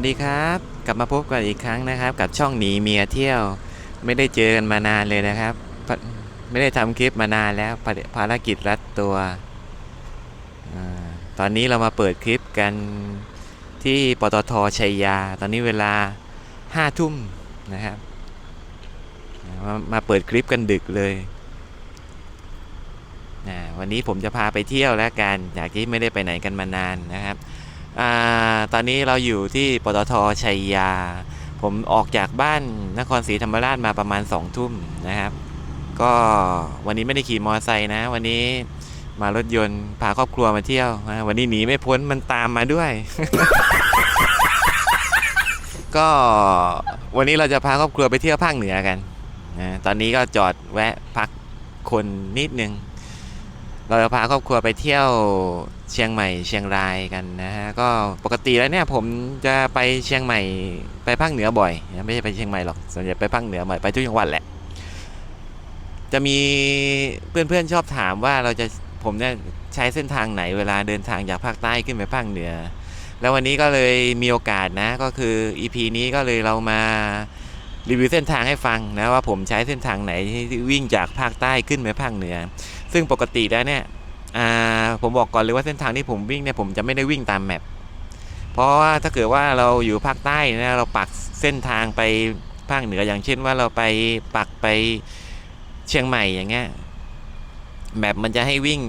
วัสดีครับ กลับมาพบกันอีกครั้งนะครับ กับช่องหนีเมียเที่ยว ไม่ได้เจอกันมานานเลยนะครับ ไม่ได้ทำคลิปมานานแล้วภารกิจรัดตัวอตอนนี้เรามาเปิดคลิปกันที่ปตทชัยยา ตอนนี้เวลาห้าทุ่มนะครับมามาเปิดคลิปกันดึกเลยวันนี้ผมจะพาไปเที่ยวแล้วกัน จากที่ไม่ได้ไปไหนกันมานานนะครับ อาตอนนี้เราอยู่ที่ปตทชัยยา ผมออกจากบ้านนครศรีธรรมราชมาประมาณสองทุ่มนะครับ ก็วันนี้ไม่ได้ขี่มอเตอร์ไซค์นะ วันนี้มารถยนต์พาครอบครัวมาเที่ยว วันนี้หนีไม่พ้นมันตามมาด้วย ก็วันนี้เราจะพาครอบครัวไปเที่ยวภาคเหนือกันนะตอนนี้ก็จอดแวะพักคนนิดนึง เราจะพาครอบครัวไปเที่ยว เชียงใหม่เชียงรายกันนะฮะก็ปกติแล้วเนี่ยผมจะไปเชียงใหม่ไปภาคเหนือบ่อยนะไม่ใช่ไปเชียงใหม่หรอกส่วนใหญ่ไปภาคเหนือบ่อยไปทุกจังหวัดแหละ จะมีเพื่อนๆชอบถามว่าเราจะผมเนี่ยใช้เส้นทางไหนเวลาเดินทางจากภาคใต้ขึ้นไปภาคเหนือ แล้ววันนี้ก็เลยมีโอกาสนะก็คือ EP นี้ก็เลยเรามารีวิวเส้นทางให้ฟังนะว่าผมใช้เส้นทางไหนที่วิ่งจากภาคใต้ขึ้นไปภาคเหนือ ซึ่งปกติแล้วเนี่ย อ่าผมบอกก่อนเลยว่าเส้นทางที่ผมวิ่งเนี่ยผมจะไม่ได้วิ่งตามแมปเพราะว่าถ้าเกิดว่าเราอยู่ภาคใต้นะเราปักเส้นทางไปภาคเหนืออย่างเช่นว่าเราไปปักไปเชียงใหม่อย่างเงี้ยแมปมันจะให้วิ่ง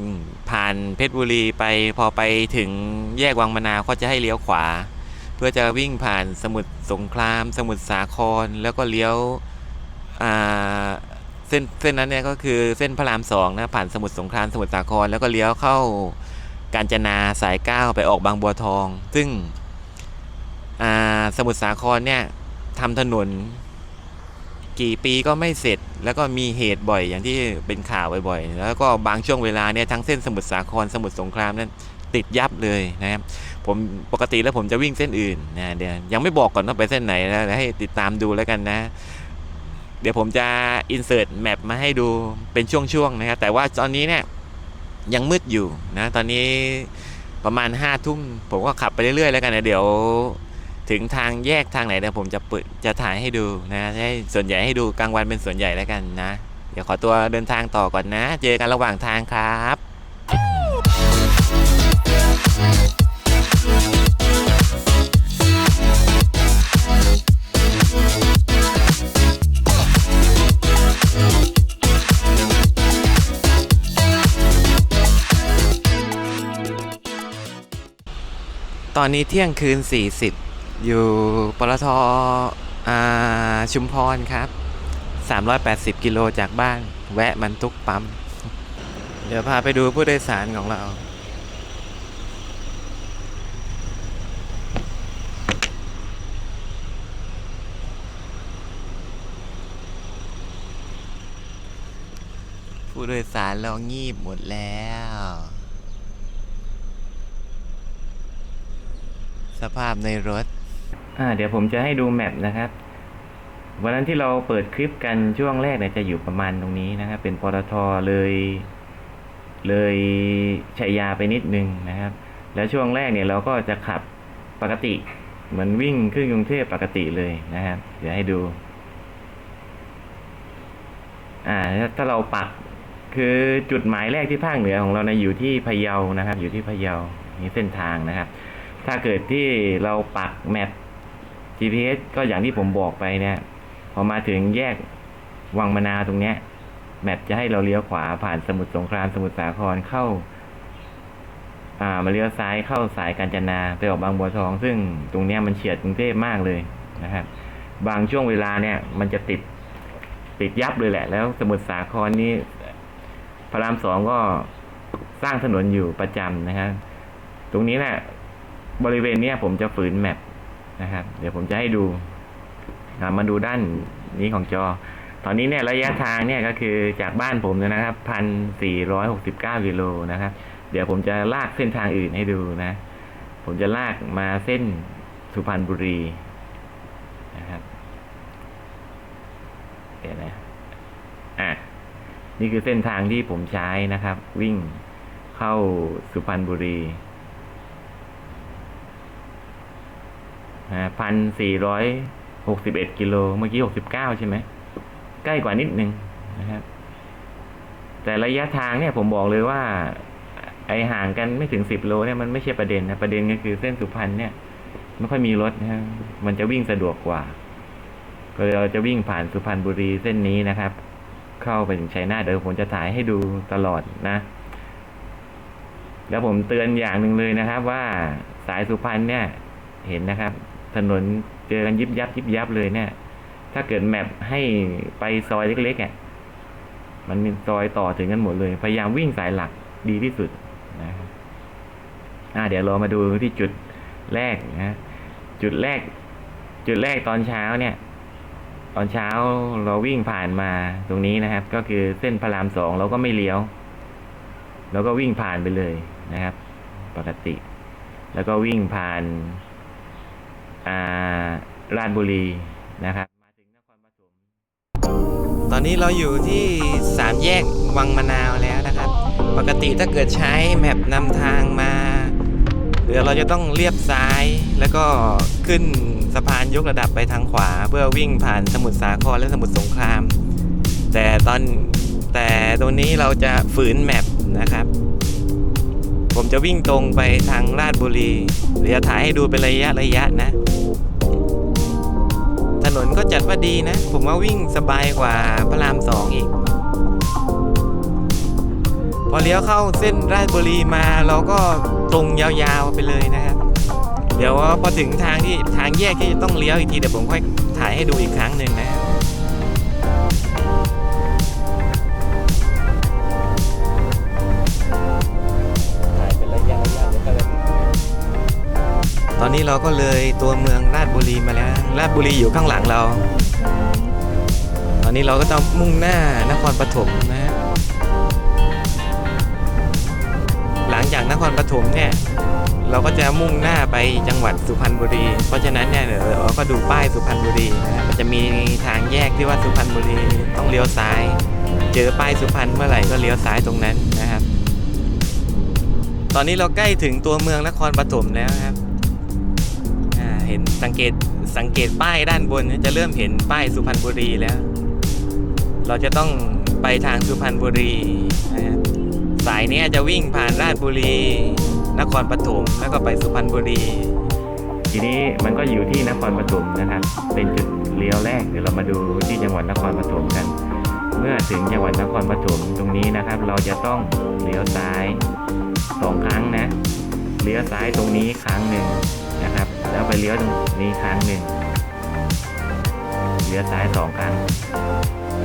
ผ่านเพชรบุรีไปพอไปถึงแยกวังมะนาวก็จะให้เลี้ยวขวา เพื่อจะวิ่งผ่านสมุทรสงคราม สมุทรสาครแล้วก็เลี้ยวอ่า เส้นเส้นนั้นเนี่ยก็คือเส้นพระรามสองนะผ่านสมุทรสงครามสมุทรสาคร แล้วก็เลี้ยวเข้ากาญจนาสายเก้าไปออกบางบัวทอง ซึ่งอ่าสมุทรสาครเนี่ยทำถนนกี่ปีก็ไม่เสร็จ แล้วก็มีเหตุบ่อยอย่างที่เป็นข่าวบ่อยๆ แล้วก็บางช่วงเวลาเนี่ยทั้งเส้นสมุทรสาครสมุทรสงครามนั้นติดยับเลยนะครับผมปกติแล้วผมจะวิ่งเส้นอื่นนะเดี๋ยวยังไม่บอกก่อนว่าไปเส้นไหนนะเดี๋ยวให้ติดตามดูแล้วกันนะ เดี๋ยวผมจะ insert map มาให้ดูเป็นช่วงๆนะครับ แต่ว่าตอนนี้เนี่ยยังมืดอยู่นะตอนนี้ประมาณ5้าทุ่มผมก็ขับไปเรื่อยๆแล้วกันนะเดี๋ยวถึงทางแยกทางไหนเดี๋ยผมจะเปิดจะถ่ายให้ดูนะให้ส่วนใหญ่ให้ดูกลางวันเป็นส่วนใหญ่แล้วกันนะ เดี๋ยวขอตัวเดินทางต่อก่อนนะ เจอกันระหว่างทางครับ ตอนนี้เที่ยงคืน 40 อยู่ปตทชุมพรครับ 380 กิโลจากบ้าน แวะมันทุกปั๊ม เดี๋ยวพาไปดูผู้โดยสารของเรา ผู้โดยสารเรางีบหมดแล้ว สภาพในรถ อ่า เดี๋ยวผมจะให้ดูแมปนะครับ วันนั้นที่เราเปิดคลิปกันช่วงแรกเนี่ยจะอยู่ประมาณตรงนี้นะครับ เป็นปตทเลย เลยชัยยาไปนิดนึงนะครับ แล้วช่วงแรกเนี่ยเราก็จะขับปกติเหมือนวิ่งขึ้นกรุงเทพปกติเลยนะครับ เดี๋ยวให้ดู อ่า ถ้าเราปักคือจุดหมายแรกที่ภาคเหนือของเราเนะอยู่ที่พะเยานะครับ อยู่ที่พะเยานี่เส้นทางนะครับ ถ้าเกิดที่เราปักแมป GPS ก็อย่างที่ผมบอกไปเนี่ย พอมาถึงแยกวังมะนาวตรงเนี้ย แมปจะให้เราเลี้ยวขวาผ่านสมุทรสงครามสมุทรสาครเข้า อ่ามาเลี้ยวซ้ายเข้าสายกาญจนาไปออกบางบัวทอง ซึ่งตรงเนี้ยมันเฉียดกรุงเทพมากเลยนะครับ บางช่วงเวลาเนี่ย มันจะติดติดยับเลยแหละ แล้วสมุทรสาครนี่พระรามสองก็สร้างถนนอยู่ประจำนะครับตรงนี้แหละ บริเวณนี้ผมจะฝืนแมปนะครับ เดี๋ยวผมจะให้ดูมาดูด้านนี้ของจอ ตอนนี้เนี่ยระยะทางเนี่ยก็คือจากบ้านผมนะครับพันสี่ร้อยหกสิบเก้ากิโลนะครับ เดี๋ยวผมจะลากเส้นทางอื่นให้ดูนะ ผมจะลากมาเส้นสุพรรณบุรีนะครับเดี๋ยวนะอะนี่คือเส้นทางที่ผมใช้นะครับ วิ่งเข้าสุพรรณบุรี พันสี่ร้อยหกสิบเอ็ดกิโลเมื่อกี้หกสิบเก้าใช่ไหม ใกล้กว่านิดนึงนะครับ แต่ระยะทางเนี่ยผมบอกเลยว่า ไอห่างกันไม่ถึงสิบโลเนี่ยมันไม่ใช่ประเด็นนะ ประเด็นก็คือเส้นสุพรรณเนี่ยไม่ค่อยมีรถนะฮะมันจะวิ่งสะดวกกว่า ก็เลยเราจะวิ่งผ่านสุพรรณบุรีเส้นนี้นะครับ เข้าไปถึงชัยนาทเดี๋ยวผมจะถ่ายให้ดูตลอดนะ แล้วผมเตือนอย่างหนึ่งเลยนะครับ ว่าสายสุพรรณเนี่ยเห็นนะครับ ถนนเจอกันยิบยับยิบยับเลยเนี่ย ถ้าเกิดแมปให้ไปซอยเล็กๆอะมันมีซอยต่อถึงกันหมดเลย พยายามวิ่งสายหลักดีที่สุดนะครับอ่าเดี๋ยวเรามาดูที่จุดแรกนะ จุดแรก จุดแรกตอนเช้าเนี่ย ตอนเช้าเราวิ่งผ่านมาตรงนี้นะครับ ก็คือเส้นพระรามสองเราก็ไม่เลี้ยวเราก็วิ่งผ่านไปเลยนะครับ ปกติ แล้วก็วิ่งผ่าน ราชบุรีนะครับมาถึงนครปฐมตอนนี้เราอยู่ที่สามแยกวังมะนาวแล้วนะครับ ปกติถ้าเกิดใช้แมปนำทางมาเดี๋ยวเราจะต้องเลียบซ้ายแล้วก็ขึ้นสะพานยกระดับไปทางขวา เพื่อวิ่งผ่านสมุทรสาครและสมุทรสงคราม แต่ตอนแต่ตรงนี้เราจะฝืนแมปนะครับ ผมจะวิ่งตรงไปทางราชบุรีเดี๋ยวถ่ายให้ดูเป็นระยะระยะนะ ถนนก็จัดว่าดีนะ ผมว่าวิ่งสบายกว่าพระรามสองอีก พอเลี้ยวเข้าเส้นราชบุรีมาเราก็ตรงยาวๆไปเลยนะครับ เดี๋ยวพอถึงทางที่ทางแยกที่จะต้องเลี้ยวอีกทีเดี๋ยวผมค่อยถ่ายให้ดูอีกครั้งหนึ่งนะถ่ ตอนนี้เราก็เลยตัวเมืองราชบุรีมาแล้ว ราชบุรีอยู่ข้างหลังเรา ตอนนี้เราก็ต้องมุ่งหน้านครปฐมนะ หลังจากนครปฐมเนี่ยเราก็จะมุ่งหน้าไปจังหวัดสุพรรณบุรี เพราะฉะนั้นเนี่ยเราก็ดูป้ายสุพรรณบุรีนะมันจะมีทางแยกที่ว่าสุพรรณบุรีต้องเลี้ยวซ้าย เจอป้ายสุพรรณเมื่อไหร่ก็เลี้ยวซ้ายตรงนั้นนะครับ ตอนนี้เราใกล้ถึงตัวเมืองนครปฐมแล้วครับ เห็นสังเกตสังเกตป้ายด้านบนจะเริ่มเห็นป้ายสุพรรณบุรีแล้ว เราจะต้องไปทางสุพรรณบุรีนะสายนี้จะวิ่งผ่านราชบุรี นครปฐมแล้วก็ไปสุพรรณบุรี ทีนี้มันก็อยู่ที่นครปฐมนะครับ เป็นจุดเลี้ยวแรกเดี๋ยวเรามาดูที่จังหวัดนครปฐมกัน เมื่อถึงจังหวัดนครปฐมตรงนี้นะครับ เราจะต้องเลี้ยวซ้ายสองครั้งนะเลี้ยวซ้ายตรงนี้ครั้งหนึ่งนะครับ แล้วไปเลี้ยวตรงนี้ครั้งหนึ่งเลี้ยวซ้ายสองครั้ง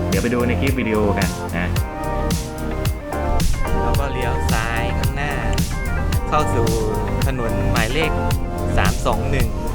เดี๋ยวไปดูในคลิปวิดีโอกันนะแล้วก็เลี้ยวซ้ายข้างหน้า เข้าสู่ถนนหมายเลข 321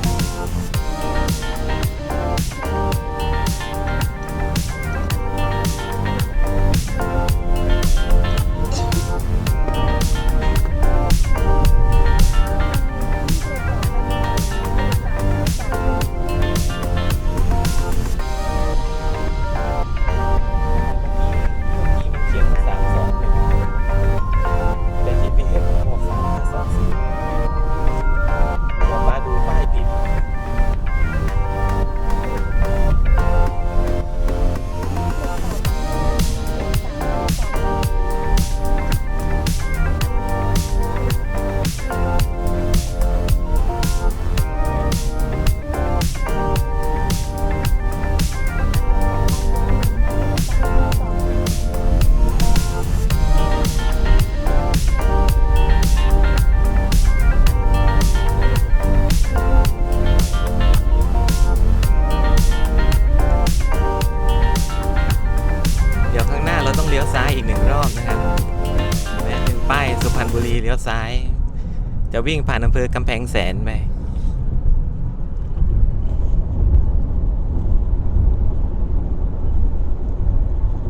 วิ่งผ่านอำเภอกำแพงแสนไป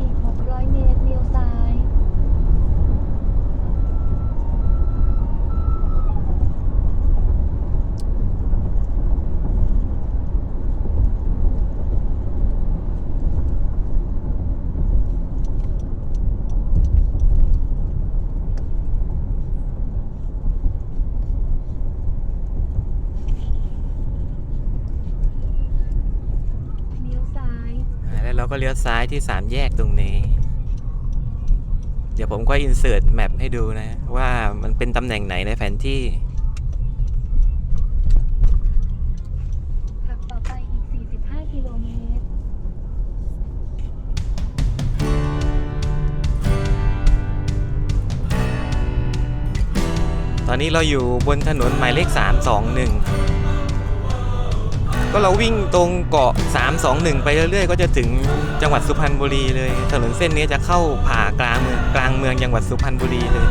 อีก 600 เมตรเลี้ยวซ้าย ต แล้วเรา ก็เลี้ยวซ้ายที่สามแยกตรงนี้ เดี๋ยวผมก็อินเสิร์ตแมปให้ดูนะ ว่ามันเป็นตำแหน่งไหนในแผนที่ ขับต่อไปอีก 45 กิโลเมตร ตอนนี้เราอยู่บนถนนหมายเลข 321 ก็เราวิ่งตรงเกาะ 321 ไปเรื่อยๆ ก็จะถึงจังหวัดสุพรรณบุรีเลย ถนนเส้นนี้จะเข้าผ่ากลางเมืองกลางเมืองจังหวัดสุพรรณบุรีเลย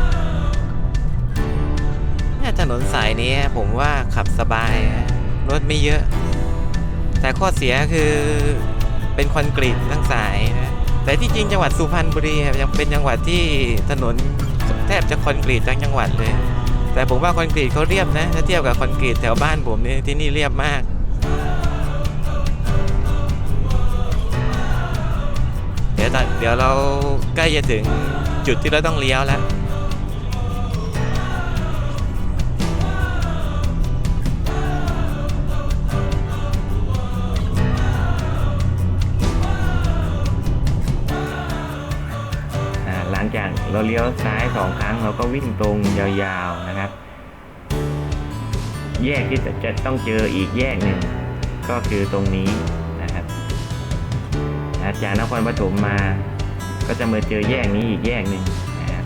เนี่ยถนนสายนี้ผมว่าขับสบายรถไม่เยอะ แต่ข้อเสียคือเป็นคอนกรีตทั้งสายนะแต่ที่จริงจังหวัดสุพรรณบุรียังเป็นจังหวัดที่ถนนแทบจะคอนกรีตทั้งจังหวัดเลย แต่ผมว่าคอนกรีตเขาเรียบนะถ้าเทียบกับคอนกรีตแถวบ้านผมเนี่ยที่นี่เรียบมาก ดี๋ยวตอนเดี๋ยวเราใกล้จะถึงจุดที่เราต้องเลี้ยวแล้วหลังจากเราเลี้ยวซ้ายสองครั้งเราก็วิ่งตรงยาวๆนะครับ แยกที่จะต้องเจออีกแยกหนึ่งก็คือตรงนี้าจากนครปฐมมา ก็จะมาเจอแยกนี้อีกแยกหนึ่งนะครับ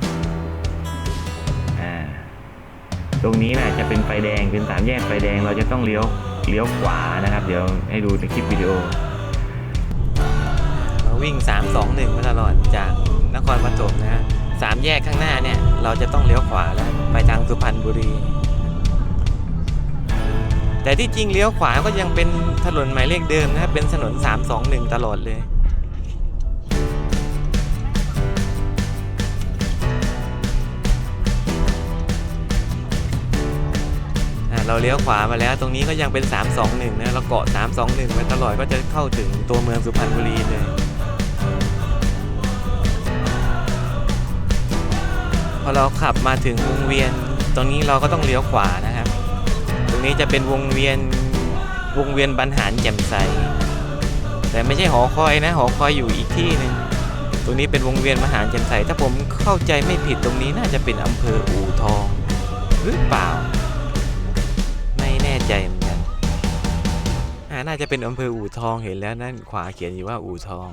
ตรงนี้นะจะเป็นไฟแดงเป็นสามแยกไฟแดงเราจะต้องเลี้ยวเลี้ยวขวานะครับ เดี๋ยวให้ดูในคลิปวิดีโอเราวิ่ง 3 2 1มาตลอดจากนครปฐมนะฮะสามแยกข้างหน้าเนี่ย เราจะต้องเลี้ยวขวาแล้วไปทางสุพรรณบุรีแต่ที่จริงเลี้ยวขวาก็ยังเป็นถนนหมายเลขเดิมนะครับเป็นถนน 321 ตลอดเลย เราเลี้ยวขวามาแล้ว ตรงนี้ก็ยังเป็น 321นะเราเกาะ 321ไปตลอดก็จะเข้าถึงตัวเมืองสุพรรณบุรีเลยพอเราขับมาถึงวงเวียน ตรงนี้เราก็ต้องเลี้ยวขวานะครับ ตรงนี้จะเป็นวงเวียนวงเวียนบรรหารแจ่มใส แต่ไม่ใช่หอคอยนะ หอคอยอยู่อีกที่หนึ่งตรงนี้เป็นวงเวียนบรรหารแจ่มใสถ้าผมเข้าใจไม่ผิดตรงนี้น่าจะเป็นอำเภออู่ทอง หรือเปล่า ใจเหมือนกันอ่าน่าจะเป็นอำเภออู่ทองเห็นแล้วนั่นขวาเขียนอยู่ว่าอู่ทอง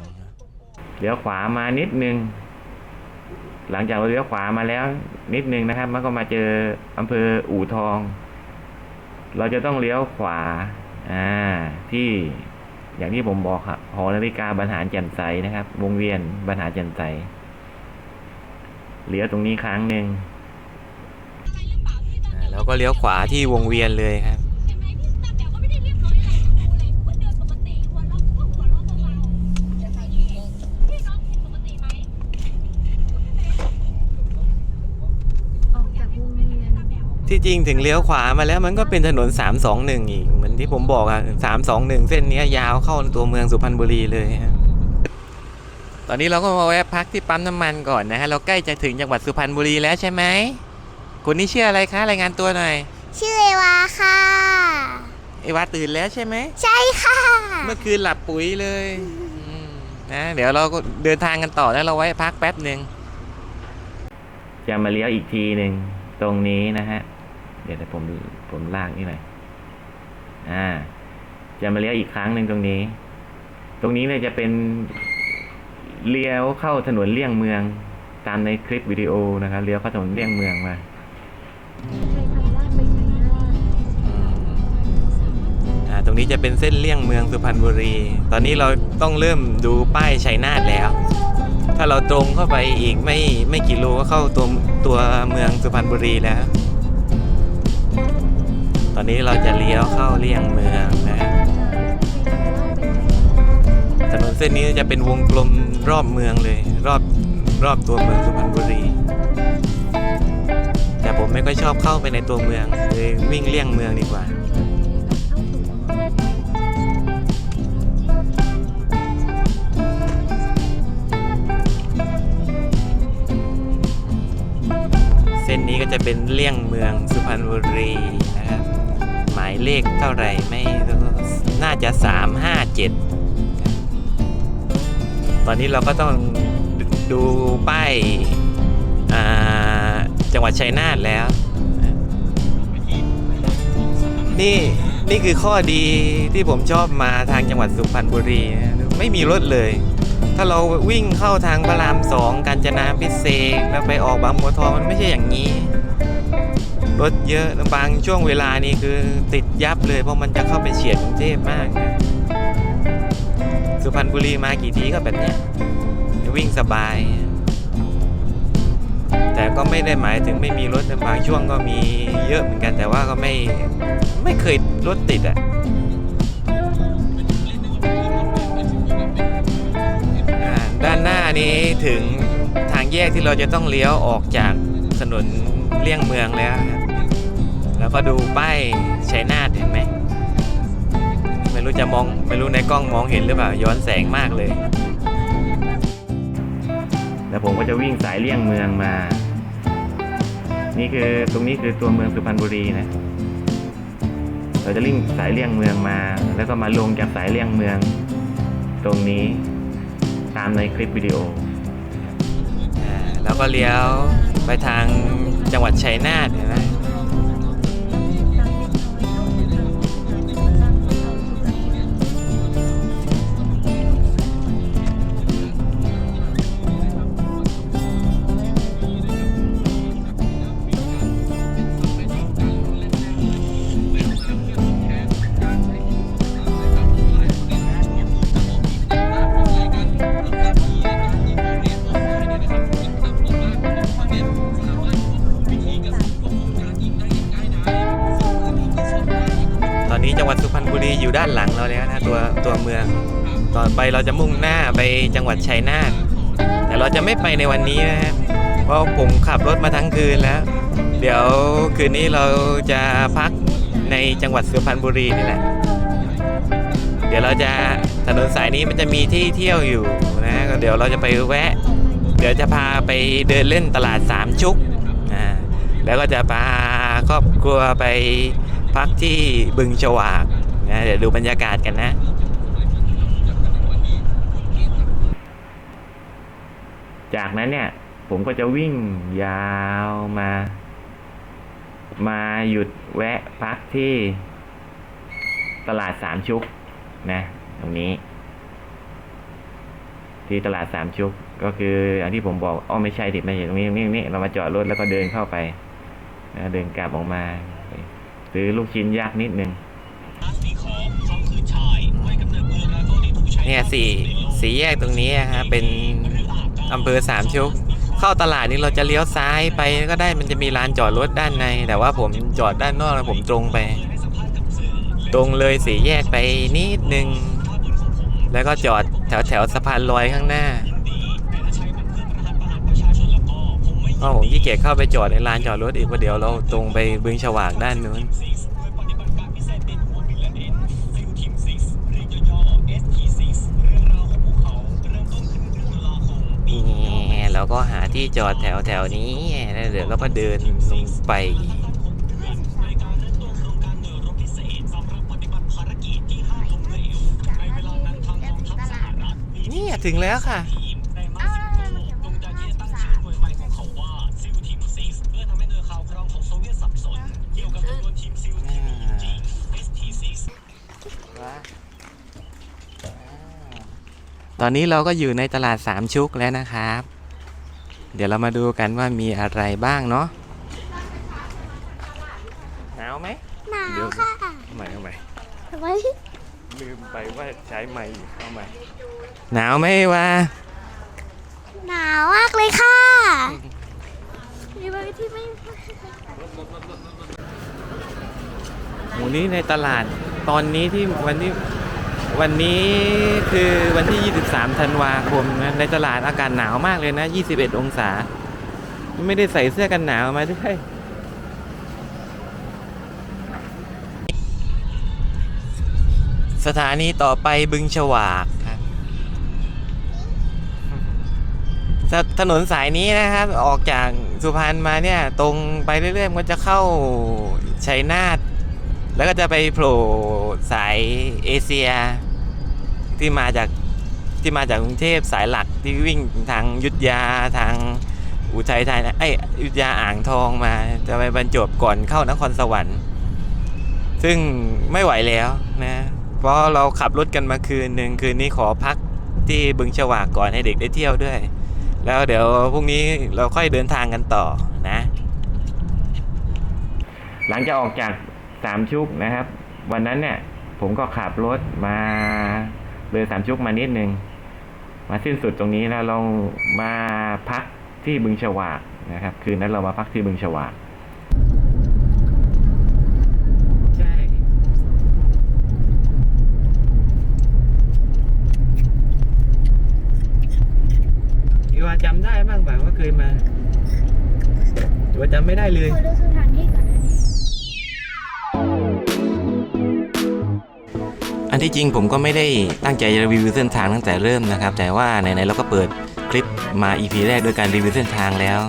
เลี้ยวขวามานิดนึง หลังจากเราเลี้ยวขวามาแล้ว นิดนึงนะครับ มันก็มาเจออำเภออู่ทอง เราจะต้องเลี้ยวขวา อ่า ที่อย่างที่ผมบอกครับหอนาฬิกาบรรหารแจ่มใสนะครับ วงเวียนบรรหารแจ่มใสเลี้ยวตรงนี้ครั้งหนึ่งอ่าแล้วก็เลี้ยวขวาที่วงเวียนเลยครับ ออกจากวงเวียน ที่จริงถึงเลี้ยวขวามาแล้วมันก็เป็นถนน 321 อีก เหมือนที่ผมบอกอะ321 เส้นเนี้ยยาวเข้าตัวเมืองสุพรรณบุรีเลยฮะตอนนี้เราก็มาแวะพักที่ปั๊มน้ำมันก่อนนะฮะ เราใกล้จะถึงจังหวัดสุพรรณบุรีแล้วใช่ไหมคนนี้ชื่ออะไรคะรายงานตัวหน่อย ชื่อเอวาค่ะไอ้วาตื่นแล้วใช่ไหม ใช่ค่ะ เมื่อคืนหลับปุ๋ยเลยอืมนะเดี๋ยวเราก็เดินทางกันต่อแล้วเราไว้พักแป๊บหนึ่งจะมาเลี้ยวอีกทีหนึ่งตรงนี้นะฮะ เดี๋ยวผมผมลากนี่หน่อยอ่า จะมาเลี้ยวอีกครั้งหนึ่งตรงนี้ ตรงนี้เนี่ยจะเป็นเลี้ยวเข้าถนนเลี่ยงเมือง ตามในคลิปวิดีโอนะครับเลี้ยวเข้าถนนเลี่ยงเมืองมาอ่าตรงนี้จะเป็นเส้นเลี่ยงเมืองสุพรรณบุรี ตอนนี้เราต้องเริ่มดูป้ายชัยนาทแล้ว ถ้าเราตรงเข้าไปอีกไม่ไม่กี่โลก็เข้าตัวตัวเมืองสุพรรณบุรีแล้ว ตอนนี้เราจะเลี้ยวเข้าเลี่ยงเมืองนะใช้ทางลาดไปชัยนาทถนนเส้นนี้จะเป็นวงกลมรอบเมืองเลย รอบรอบตัวเมืองสุพรรณบุรี แต่ผมไม่ค่อยชอบเข้าไปในตัวเมืองเลยวิ่งเลี่ยงเมืองดีกว่าเส้นนี้ก็จะเป็นเลี่ยงเมืองสุพรรณบุรีนะครับายเลขเท่าไหร่ไม่รู้น่าจะ 357 ตอนนี้เราก็ต้องดูป้ายจังหวัดชัยนาทแล้ว นี่นี่คือข้อดีที่ผมชอบมาทางจังหวัดสุพรรณบุรี ไม่มีรถเลย ถ้าเราวิ่งเข้าทางพระรามสองกาญจนาพิเศษแล้วไปออกบางบัวทองมันไม่ใช่อย่างนี้ รถเยอะบางช่วงเวลานี้คือติดยับเลยเพราะมันจะเข้าไปเฉียดกรุงเทพมากนะสุพรรณบุรีมากี่ทีก็แบบเนี้ยวิ่งสบาย แต่ก็ไม่ได้หมายถึงไม่มีรถบางช่วงก็มีเยอะเหมือนกันแต่ว่าก็ไม่ไม่เคยรถติดอะอ่าด้านหน้านี้ถึงทางแยกที่เราจะต้องเลี้ยวออกจากถนนเลี่ยงเมืองแล้วครับ แล้วก็ดูป้ายชัยนาทเห็นไหม ไม่รู้จะมอง ไม่รู้ในกล้องมองเห็นหรือเปล่า ย้อนแสงมากเลย แล้วผมก็จะวิ่งสายเลี่ยงเมืองมา นี่คือตรงนี้คือตัวเมืองสุพรรณบุรีนะ เราจะลิ่งสายเลี่ยงเมืองมา แล้วก็มาลงจากสายเลี่ยงเมือง ตรงนี้ตามในคลิปวิดีโออ่าแล้วก็เลี้ยวไปทางจังหวัดชัยนาทเห็นไหม นี้จังหวัดสุพรรณบุรีอยู่ด้านหลังเราแล้วนะตัวตัวเมือง ต่อไปเราจะมุ่งหน้าไปจังหวัดชัยนาทแต่เราจะไม่ไปในวันนี้นะฮะเพราะผมขับรถมาทั้งคืนแล้ว เดี๋ยวคืนนี้เราจะพักในจังหวัดสุพรรณบุรีนี่แหละ เดี๋ยวเราจะถนนสายนี้มันจะมีที่เที่ยวอยู่นะก็เดี๋ยวเราจะไปแวะ เดี๋ยวจะพาไปเดินเล่นตลาดสามชุกอ่าแล้วก็จะพาครอบครัวไป พักที่บึงฉวากนะเดี๋ยวดูบรรยากาศกันนะจากนั้นเนี่ย ผมก็จะวิ่งยาวมา มาหยุดแวะพักที่ตลาดสามชุกนะ ตรงนี้ ที่ตลาดสามชุก ก็คืออย่างที่ผมบอกอ๋อไม่ใช่ดิไม่ใช่ตรงนี้ตรงนี้ตรงนี้เรามาจอดรถแล้วก็เดินเข้าไปนะเดินกลับออกมา ซื้อลูกชิ้นยักนิดนึงเนี่ยสี่สี่แยกตรงนี้ฮะเป็นอำเภอสามชุก เข้าตลาดนี้เราจะเลี้ยวซ้ายไปก็ได้มันจะมีลานจอดรถด้านใน แต่ว่าผมจอดด้านนอกแล้วผมตรงไป ตรงเลยสี่แยกไปนิดนึง แล้วก็จอดแถวแถวสะพานลอยข้างหน้า เพราะผมขี้เกียจเข้าไปจอดในลานจอดรถอีกเพราะเดี๋ยวเราตรงไปบึงฉวากด้านนู้นนี่เราก็หาที่จอดแถวแถวนี้แล้วเดี๋ยวเราก็เดินลงไปนี่ถึงแล้วค่ะ อนนี้เราก็อยู่ในตลาดสามชุกแล้วนะครับ เดี๋ยวเรามาดูกันว่ามีอะไรบ้างเนาะหนาวไหมหนาเดี๋ยววค่ะเอาใหม่เอาใหม่ทำไมลืมไปว่าใช้ไม้อยู่เอาใหม่หนาวไหมวะหนาวมากเลยค่ะมีบางที่ไม่หมูนี้ในตลาดตอนนี้ที่วันที่ วันนี้คือวันที่ 23 ธันวาคมนะในตลาดอากาศหนาวมากเลยนะ 21 องศา ไม่ได้ใส่เสื้อกันหนาวมาด้วยสถานีต่อไปบึงฉวากครับถนนสายนี้นะครับ ออกจากสุพรรณมาเนี่ย ตรงไปเรื่อยๆ มันก็จะเข้าชัยนาท แล้วก็จะไปโผล่สายเอเชีย ที่มาจากที่มาจากกรุงเทพสายหลักที่วิ่งทางยุทธยาทางอุทัยธานีไอยอยุทธยาอ่างทองมา จะไปบรรจบก่อนเข้านครสวรรค์ ซึ่งไม่ไหวแล้วนะเพราะเราขับรถกันมาคืนหนึ่งคืนนี้ขอพักที่บึงฉวากก่อนให้เด็กได้เที่ยวด้วย แล้วเดี๋ยวพรุ่งนี้เราค่อยเดินทางกันต่อนะ หลังจากออกจาก สามชุกนะครับ วันนั้นเนี่ยผมก็ขับรถมาเลยสามชุกมานิดนึง มาสิ้นสุดตรงนี้แล้วเรามาพักที่บึงฉวากนะครับ คืนนั้นเรามาพักที่บึงฉวากใช่อีวาจำได้บ้างเปล่าว่าเคยมาอีวาจำไม่ได้เลยขอดูสถานที่ก่อน ที่จริงผมก็ไม่ได้ตั้งใจจะรีวิวเส้นทางตั้งแต่เริ่มนะครับ แต่ว่าไหนๆเราก็เปิดคลิปมา EP แรกด้วยการรีวิวเส้นทางแล้ว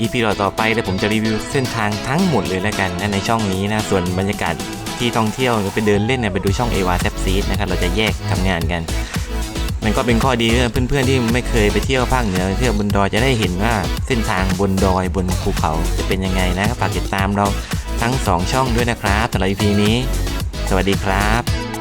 EP ต่อไปเดี๋ยวผมจะรีวิวเส้นทางทั้งหมดเลยแล้วกันนะในช่องนี้นะ ส่วนบรรยากาศที่ท่องเที่ยวหรือไปเดินเล่นเนี่ยไปดูช่องเอวาแซบซีดนะครับเราจะแยกทำงานกัน มันก็เป็นข้อดีเพื่อนๆที่ไม่เคยไปเที่ยวภาคเหนือเที่ยวบนดอยจะได้เห็นว่าเส้นทางบนดอยบนภูเขาจะเป็นยังไงนะฝากติดตามเราทั้งสองช่องด้วยนะครับสำหรับ EP นี้ สวัสดีครับ